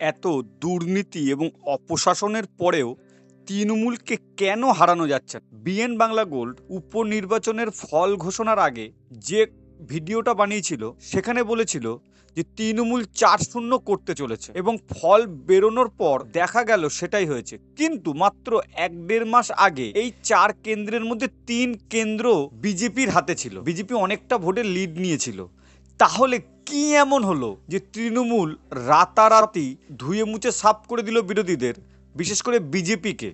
এত দুর্নীতি এবং অপশাসনের পরেও তৃণমূলকে কেন হারানো যাচ্ছে বিএন বাংলা গোল্ড উপনির্বাচনের ফল ঘোষণার আগে যে ভিডিওটা বানিয়েছিল, সেখানে বলেছিল যে তৃণমূল চার শূন্য করতে চলেছে এবং ফল বেরোনোর পর দেখা গেল সেটাই হয়েছে। কিন্তু মাত্র এক দেড় মাস আগে এই চার কেন্দ্রের মধ্যে তিন কেন্দ্র বিজেপির হাতে ছিল। বিজেপি অনেকটা ভোটের লিড নিয়েছিল। তাহলে কি এমন হলো যে তৃণমূল রাতারাতি ধুয়ে মুছে সাফ করে দিল বিরোধীদের, বিশেষ করে বিজেপিকে?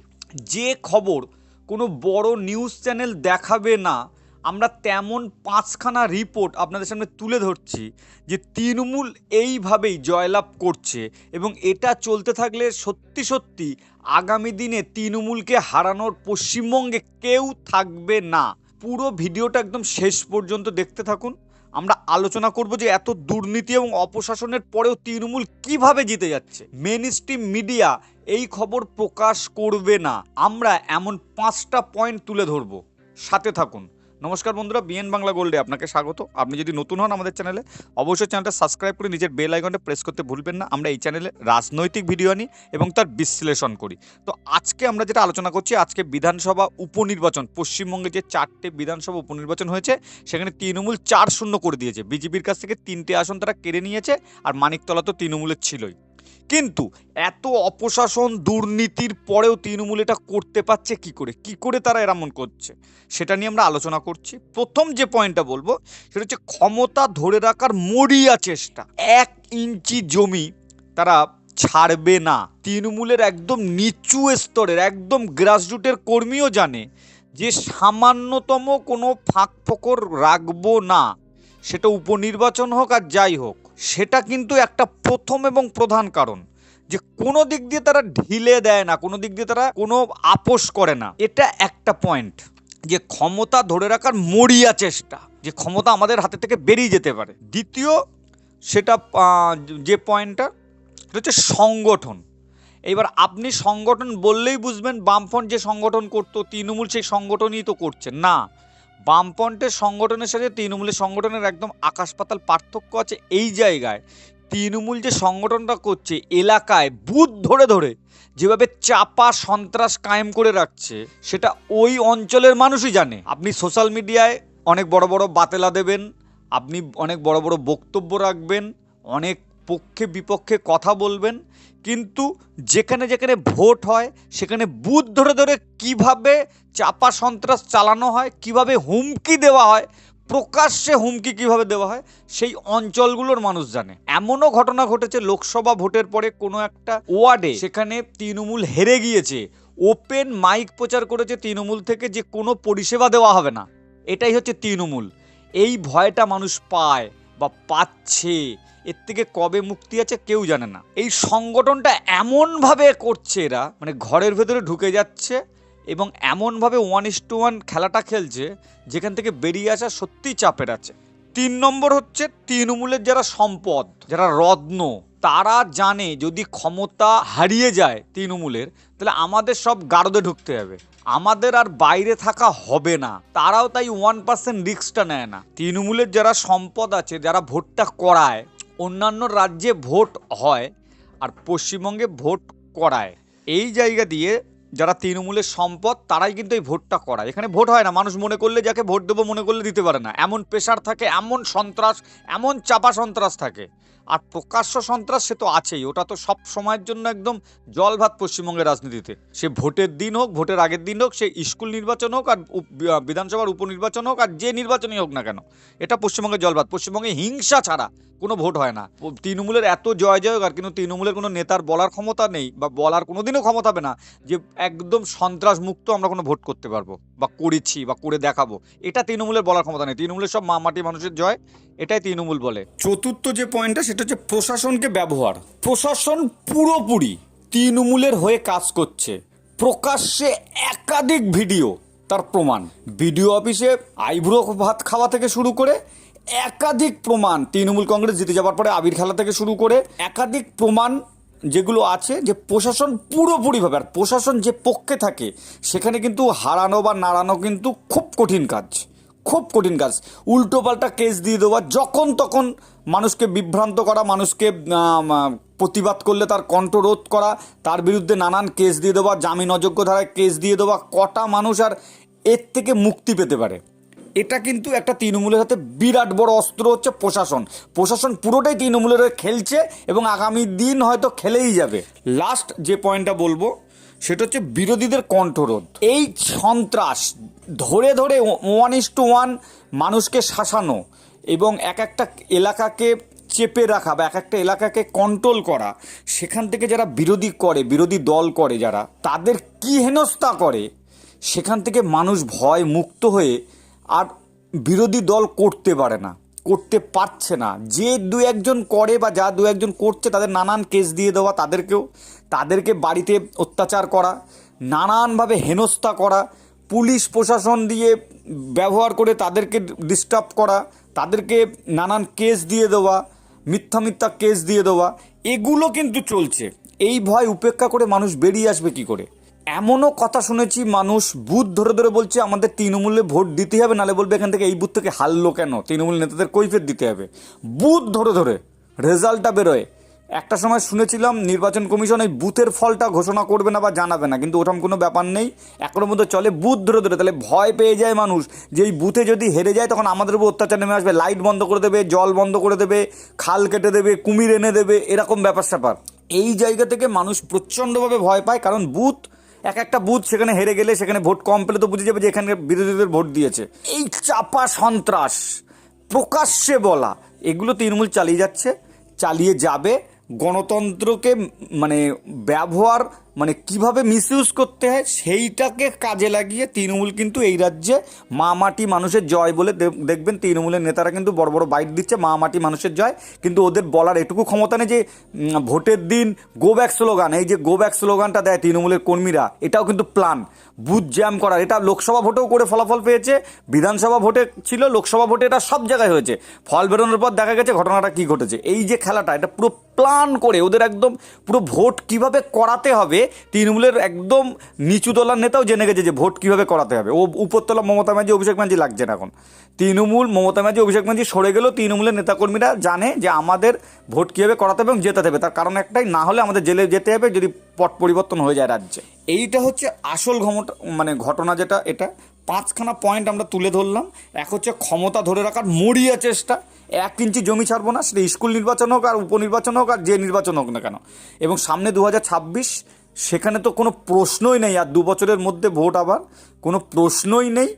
যে খবর কোনো বড় নিউজ চ্যানেল দেখাবে না, আমরা তেমন পাঁচখানা রিপোর্ট আপনাদের সামনে তুলে ধরছি যে তৃণমূল এইভাবেই জয়লাভ করছে এবং এটা চলতে থাকলে সত্যি সত্যি আগামী দিনে তৃণমূলকে হারানোর পশ্চিমবঙ্গে কেউ থাকবে না। পুরো ভিডিওটা একদম শেষ পর্যন্ত দেখতে থাকুন। আমরা আলোচনা করব যে এত দুর্নীতি এবং অপশাসনের পরেও তৃণমূল কীভাবে জিতে যাচ্ছে। মেন মিডিয়া এই খবর প্রকাশ করবে না। আমরা এমন পাঁচটা পয়েন্ট তুলে ধরব। সাথে থাকুন। নমস্কার বন্ধুরা বিএন বাংলা গোল্ডে আপনাকে স্বাগত। আপনি যদি নতুন হন আমাদের চ্যানেলে, অবশ্যই চ্যানেলটা সাবস্ক্রাইব করে নিজের বেল আইকনটা প্রেস করতে ভুলবেন না। আমরা এই চ্যানেলে রাজনৈতিক ভিডিও আনি এবং তার বিশ্লেষণ করি। তো আজকে আমরা যেটা আলোচনা করছি, আজকে বিধানসভা উপনির্বাচন, পশ্চিমবঙ্গে যে চারটে বিধানসভা উপনির্বাচন হয়েছে, সেখানে তৃণমূল চার শূন্য করে দিয়েছে। বিজেপির কাছ থেকে তিনটে আসন তারা কেড়ে নিয়েছে, আর মানিকতলা তো তৃণমূলের ছিলই। কিন্তু এত অপশাসন দুর্নীতির পরেও তৃণমূল এটা করতে পারছে কি করে? কি করে তারা এমন করছে? সেটা নিয়ে আমরা আলোচনা করছি। প্রথম যে পয়েন্টটা বলব, সেটা হচ্ছে ক্ষমতা ধরে রাখার মরিয়া চেষ্টা। এক ইঞ্চি জমি তারা ছাড়বে না। তৃণমূলের একদম নিচু স্তরের, একদম গ্রাসরুটের কর্মীও জানে যে সামান্যতম কোনো ফাঁক ফোকর রাখব না। সেটা উপনির্বাচন হোক আর যাই হোক সেটা কিন্তু একটা প্রথম এবং প্রধান কারণ যে কোনো দিক দিয়ে তারা ঢিলে দেয় না, কোনো দিক দিয়ে তারা কোনো আপোষ করে না। এটা একটা পয়েন্ট যে ক্ষমতা ধরে রাখার মরিয়া চেষ্টা, যে ক্ষমতা আমাদের হাতে থেকে বেরিয়ে যেতে পারে। দ্বিতীয় সেটা যে পয়েন্টটা সেটা হচ্ছে সংগঠন। এবার আপনি সংগঠন বললেই বুঝবেন, বামফ্রন্ট যে সংগঠন করতো, তৃণমূল সেই সংগঠনই তো করছে। না বামফ্রন্টের সংগঠনের সাথে তৃণমূলের সংগঠনের একদম আকাশ পাতাল পার্থক্য আছে এই জায়গায়। তৃণমূল যে সংগঠনটা করছে এলাকায় বুথ ধরে ধরে যেভাবে চাপা সন্ত্রাস কায়েম করে রাখছে, সেটা ওই অঞ্চলের মানুষই জানে। আপনি সোশ্যাল মিডিয়ায় অনেক বড় বড় বাতেলা দেবেন, আপনি অনেক বড় বড় বক্তব্য রাখবেন, অনেক পক্ষে বিপক্ষে কথা বলবেন কিন্তু যেখানে যেখানে ভোট হয়, সেখানে বুথ ধরে ধরে কীভাবে চাপা সন্ত্রাস চালানো হয়, কীভাবে হুমকি দেওয়া হয়, প্রকাশ্যে হুমকি কীভাবে দেওয়া হয়, সেই অঞ্চলগুলোর মানুষ জানে। এমনও ঘটনা ঘটেছে, লোকসভা ভোটের পরে কোনো একটা ওয়ার্ডে সেখানে তৃণমূল হেরে গিয়েছে। ওপেন মাইক প্রচার করেছে তৃণমূল থেকে যে কোনো পরিষেবা দেওয়া হবে না। এটাই হচ্ছে তৃণমূল। এই ভয়টা মানুষ পায়। বা পাচ্ছে, এর থেকে কবে মুক্তি আছে কেউ জানে না। এই সংগঠনটা এমনভাবে করছে এরা মানে ঘরের ভেতরে ঢুকে যাচ্ছে এবং এমনভাবে ওয়ান ইস টু ওয়ান খেলাটা খেলছে, যেখান থেকে বেরিয়ে আসা সত্যিই চাপের আছে। তিন নম্বর হচ্ছে তৃণমূলের যারা সম্পদ, যারা রত্ন, তারা জানে যদি ক্ষমতা হারিয়ে যায় তৃণমূলের, তাহলে আমাদের সব গারদে ঢুকতে হবে। আমাদের আর বাইরে থাকা হবে না। তারাও তাই ওয়ান পার্সেন্ট রিস্কটা নেয় না। তৃণমূলের যারা সম্পদ আছে, যারা ভোটটা করায়, অন্যান্য রাজ্যে ভোট হয় আর পশ্চিমবঙ্গে ভোট করায়, এই জায়গা দিয়ে যারা তৃণমূলের সম্পদ, তারাই কিন্তু এই ভোটটা করায়। এখানে ভোট হয় না। মানুষ মনে করলে যাকে ভোট দেবো মনে করলে দিতে পারে না। এমন প্রেশার থাকে, এমন সন্ত্রাস, এমন চাপা সন্ত্রাস থাকে। আর প্রকাশ্য সন্ত্রাস সে তো আছেই। ওটা তো সব সময়ের জন্য একদম জল ভাত পশ্চিমবঙ্গের রাজনীতিতে। সে ভোটের দিন হোক, ভোটের আগের দিন হোক, সে স্কুল নির্বাচন হোক আর বিধানসভার উপনির্বাচন হোক আর যে নির্বাচনই হোক না কেন, এটা পশ্চিমবঙ্গের জলভাত। পশ্চিমবঙ্গে হিংসা ছাড়া কোনো ভোট হয় না। তৃণমূলের এত জয় জয় আর কিন্তু তৃণমূলের কোনো নেতার বলার ক্ষমতা নেই বা বলার কোনো দিনও ক্ষমতা হবে না যে একদম সন্ত্রাস মুক্ত আমরা কোনো ভোট করতে পারব বা করেছি বা করে দেখাবো। এটা তৃণমূলের বলার ক্ষমতা নেই। তৃণমূলের সব মা মাটি মানুষের জয়, এটাই তৃণমূল বলে। চতুর্থ যে পয়েন্টটা সেটা হচ্ছে প্রশাসনকে ব্যবহার। প্রশাসন পুরোপুরি তৃণমূলের হয়ে কাজ করছে। প্রকাশ্যে একাধিক ভিডিও তার প্রমাণ। ভিডিও অফিসে আইব্রো ভাত খাওয়া থেকে শুরু করে একাধিক প্রমাণ তৃণমূল কংগ্রেস জিতে যাওয়ার পরে আবির খেলা থেকে শুরু করে একাধিক প্রমাণ যেগুলো আছে যে প্রশাসন পুরোপুরিভাবে আর প্রশাসন যে পক্ষে থাকে, সেখানে কিন্তু হারানো বা নাড়ানো কিন্তু খুব কঠিন কাজ। খুব কঠিন কাজ। উল্টো পাল্টা কেস দিয়ে দেওয়া, যখন তখন মানুষকে বিভ্রান্ত করা, মানুষকে প্রতিবাদ করলে তার কণ্ঠরোধ করা, তার বিরুদ্ধে নানান কেস দিয়ে দেওয়া, জামিন অযোগ্য ধারায় কেস দিয়ে দেওয়া, কটা মানুষ আর এর থেকে মুক্তি পেতে পারে। এটা কিন্তু একটা তৃণমূলের হাতে বিরাট বড় অস্ত্র হচ্ছে প্রশাসন। প্রশাসন পুরোটাই তৃণমূলের হয়ে খেলছে এবং আগামী দিন হয়তো খেলেই যাবে। লাস্ট যে পয়েন্টটা বলব, সেটা হচ্ছে বিরোধীদের কণ্ঠরোধ এই সন্ত্রাস ধরে ধরে ওয়ান ইস টু ওয়ান মানুষকে শাসানো এবং এক একটা এলাকাকে চেপে রাখা বা এক একটা এলাকাকে কন্ট্রোল করা, সেখান থেকে যারা বিরোধী করে, বিরোধী দল করে যারা, তাদের কি হেনস্থা করে? সেখান থেকে মানুষ ভয় মুক্ত হয়ে আর বিরোধী দল করতে পারে না, করতে পারছে না। যে দু একজন করে বা যা দু একজন করছে, তাদের নানান কেস দিয়ে দেওয়া তাদেরকেও, তাদেরকে বাড়িতে অত্যাচার করা, নানানভাবে হেনস্থা করা পুলিশ প্রশাসন দিয়ে ব্যবহার করে তাদেরকে ডিস্টার্ব করা, তাদেরকে নানান কেস দিয়ে দেওয়া, মিথ্যা মিথ্যা কেস দিয়ে দেওয়া, এগুলো কিন্তু চলছে। এই ভয় উপেক্ষা করে মানুষ বেরিয়ে আসবে কি করে? এমনও কথা শুনেছি মানুষ বুথ ধরে ধরে বলছে, আমাদের তৃণমূলে ভোট দিতে হবে, নালে বলবে এখান থেকে এই বুথ থেকে হারলো কেন? তৃণমূল নেতাদের কৈফের দিতে হবে। বুথ ধরে ধরে রেজাল্টটা বেরোয়। একটা সময় শুনেছিলাম নির্বাচন কমিশন এই বুথের ফলটা ঘোষণা করবে না বা জানাবে না, কিন্তু ওরকম কোনো ব্যাপার নেই। এখনও মধ্যে চলে বুথ ধরে ধরে, তাহলে ভয় পেয়ে যায় মানুষ। যে এই বুথে যদি হেরে যায়, তখন আমাদের উপর অত্যাচার নেমে আসবে, লাইট বন্ধ করে দেবে, জল বন্ধ করে দেবে, খাল কেটে দেবে, কুমির এনে দেবে, এরকম ব্যাপার স্যাপার। এই জায়গা থেকে মানুষ প্রচণ্ডভাবে ভয় পায়, কারণ বুথ, এক একটা বুথ সেখানে হেরে গেলে সেখানে ভোট কম পেলে তো বুঝে যাবে যে এখানে বিরোধীদের ভোট দিয়েছে। এই চাপা সন্ত্রাস, প্রকাশ্যে বলা, এগুলো তৃণমূল চালিয়ে যাচ্ছে, চালিয়ে যাবে। গণতন্ত্রকে মানে ব্যবহার মানে কীভাবে মিসইউজ করতে হয় সেইটাকে কাজে লাগিয়ে তৃণমূল কিন্তু এই রাজ্যে মা মাটি মানুষের জয় বলে দেখবেন তৃণমূলের নেতারা কিন্তু বড় বড় বাইট দিচ্ছে মা মাটি মানুষের জয়। কিন্তু ওদের বলার এটুকু ক্ষমতা নেই যে ভোটের দিন গো ব্যাক স্লোগান এই যে গো ব্যাক স্লোগানটা দেয় তৃণমূলের কর্মীরা, এটাও কিন্তু প্ল্যান বুথ জ্যাম করার, এটা লোকসভা ভোটেও করে ফলাফল পেয়েছে, বিধানসভা ভোটে ছিল, লোকসভা ভোটে এটা সব জায়গায় হয়েছে। ফল বেরোনোর পর দেখা গেছে ঘটনাটা কি ঘটেছে। এই যে খেলাটা, এটা পুরো প্ল্যান করে, ওদের একদম পুরো ভোট কীভাবে করাতে হবে তৃণমূলের একদম নিচু দলার নেতাও জেনে গেছে যে ভোট কীভাবে করাতে হবে। ও উপরতলা মমতা ব্যানার্জি, অভিষেক ব্যানার্জি লাগছে না এখন। তৃণমূল মমতা ব্যানার্জি, অভিষেক ব্যানার্জি সরে গেলেও তৃণমূলের নেতাকর্মীরা জানে যে আমাদের ভোট কীভাবে করাতে হবে এবং জেতাতে হবে। তার কারণ একটাই, না হলে আমাদের জেলে যেতে হবে যদি পট পরিবর্তন হয়ে যায় রাজ্যে। এইটা হচ্ছে আসল ঘমটা মানে ঘটনা যেটা, এটা পাঁচখানা পয়েন্ট আমরা তুলে ধরলাম। এক হচ্ছে ক্ষমতা ধরে রাখার মরিয়া চেষ্টা। এক ইঞ্চি জমি ছাড়বো না, সেটা স্কুল নির্বাচন হোক আর উপনির্বাচন হোক আর যে নির্বাচন হোক না কেন। এবং সামনে দু সেখানে তো কোনো প্রশ্নই নেই আর দু বছরের মধ্যে ভোট আবার। কোনো প্রশ্নই নেই।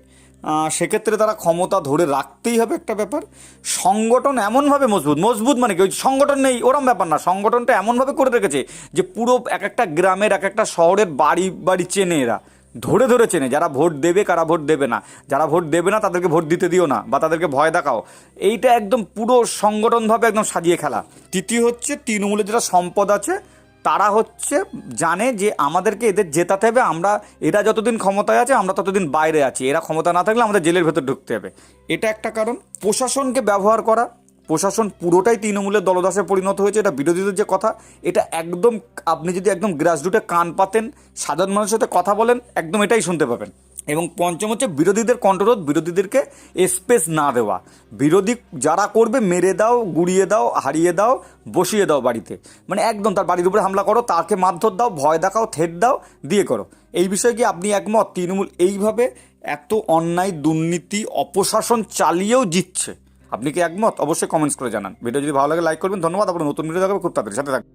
সেক্ষেত্রে তারা ক্ষমতা ধরে রাখতেই হবে একটা ব্যাপার। সংগঠন এমনভাবে মজবুত মজবুত মানে কি? ওই সংগঠন নেই, ওরম ব্যাপার না। সংগঠনটা এমনভাবে করে রেখেছে যে পুরো এক একটা গ্রামের, এক একটা শহরের বাড়ি বাড়ি চেনে এরা। ধরে ধরে চেনে, যারা ভোট দেবে কারা ভোট দেবে না। যারা ভোট দেবে না, তাদেরকে ভোট দিতে দিও না বা তাদেরকে ভয় দেখাও। এইটা একদম পুরো সংগঠনভাবে একদম সাজিয়ে খেলা। তৃতীয় হচ্ছে তৃণমূলের যেটা সম্পদ আছে, তারা হচ্ছে জানে যে আমাদেরকে এদের জেতাতে হবে, আমরা এরা যতদিন ক্ষমতায় আছে, আমরা ততদিন বাইরে আছি। এরা ক্ষমতা না থাকলে আমাদের জেলের ভেতর ঢুকতে হবে। এটা একটা কারণ। প্রশাসনকে ব্যবহার করা প্রশাসন পুরোটাই তৃণমূলের দলদাসে পরিণত হয়েছে, এটা বিরোধীদের যে কথা, এটা একদম, আপনি যদি একদম গ্রাসরুটে কান পাতেন, সাধারণ মানুষের সাথে কথা বলেন, একদম এটাই শুনতে পাবেন। এবং পঞ্চম হচ্ছে বিরোধীদের কণ্ঠরোধ, বিরোধীদেরকে স্পেস না দেওয়া। বিরোধী যারা করবে, মেরে দাও, গুড়িয়ে দাও, হারিয়ে দাও, বসিয়ে দাও বাড়িতে। মানে একদম তার বাড়ির উপরে হামলা করো, তাকে মারধর দাও, ভয় দেখাও, থেট দাও, দিয়ে করো। এই বিষয়ে কি আপনি একমত? তৃণমূল এইভাবে এত অন্যায়, দুর্নীতি, অপশাসন চালিয়েও জিতছে। আপনি কি একমত? অবশ্যই কমেন্টস করে জানান। ভিডিও যদি ভালো লাগে লাইক করবেন। ধন্যবাদ। আপনার নতুন ভিডিও দেখাবে। খুব তাড়াতাড়ি সাথে থাকবেন।